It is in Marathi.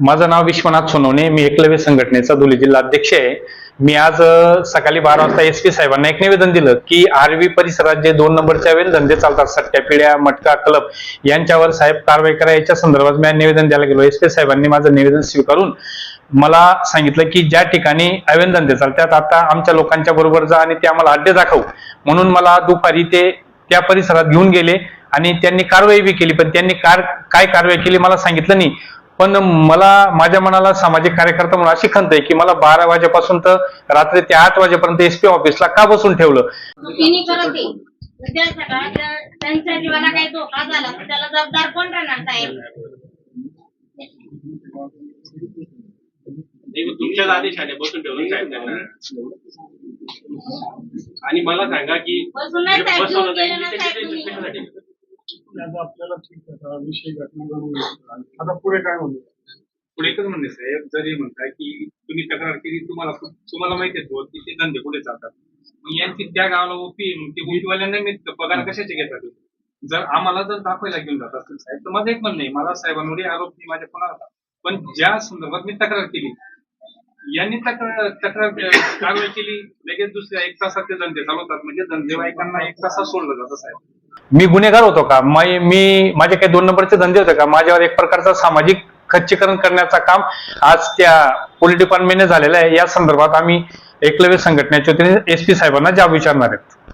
माझं नाव विश्वनाथ सोनवणे मी एकलव्य संघटनेचा धुळे जिल्हा अध्यक्ष आहे. मी आज सकाळी बारा वाजता एस पी साहेबांना एक निवेदन दिलं की आरवी परिसरात जे दोन नंबरचे अवेल धंदे चालतात सट्ट्या पिढ्या मटका क्लब यांच्यावर साहेब कारवाई करा याच्या संदर्भात मी निवेदन द्यायला गेलो. एस पी साहेबांनी माझं निवेदन स्वीकारून मला सांगितलं की ज्या ठिकाणी अवेल धंदे चालतात आता आमच्या लोकांच्या बरोबर जा आणि ते आम्हाला अड्डे दाखवू. म्हणून मला दुपारी ते त्या परिसरात घेऊन गेले आणि त्यांनी कारवाई बी केली पण त्यांनी कार काय कारवाई केली मला सांगितलं नाही. पण मला माझ्या मनाला सामाजिक कार्यकर्ता म्हणून अशी खंत आहे की मला बारा वाजेपासून तर रात्री ते आठ वाजेपर्यंत एस पी ऑफिसला का बसून ठेवलं? तिने करत ते उद्या सकाळ जर त्यांच्या जीवाला काही धोका झाला तर त्याला जबाबदार कोण राहणार साहेब? नाही, मग तुमच्याच आदेश आले बसून ठेवलं साहेब त्यांना. आणि मला सांगा की बसून नाही साहेब, आता आपल्याला ठीक आहे आता विषय घटना घडून गेला. आता पुढे काय म्हणू? पुढे एकच म्हणणे साहेब जरी म्हणताय की तुम्ही तक्रार केली तुम्हाला तुम्हाला माहिती आहे की ते धंदे कुठे चालतात? मग यांची त्या गावाला ओपी मग ते ओपीवाल्यांना पगार कशाचे घेतात? जर आम्हाला जर दाखवायला घेऊन जात असतील साहेब तर माझं एक म्हणणं आहे मला साहेबांवर आरोप नाही माझ्या कोणाला पण ज्या संदर्भात मी तक्रार केली यांनी तक्रार तक्रार कारवाई केली लगेच दुसऱ्या एक तासात ते धंदे चालवतात म्हणजे धंदेवाईकांना एक तासात सोडलं जातं साहेब. मी गुन्हेगार होतो का? मी माझे काही दोन नंबरचे धंदे होते का? माझ्यावर एक प्रकारचा सामाजिक खच्चीकरण करण्याचा काम आज त्या पोलीस डिपार्टमेंटने झालेलं आहे. या संदर्भात आम्ही एकलव्य संघटनेच्या वतीने एस पी साहेबांना जाब विचारणार आहेत.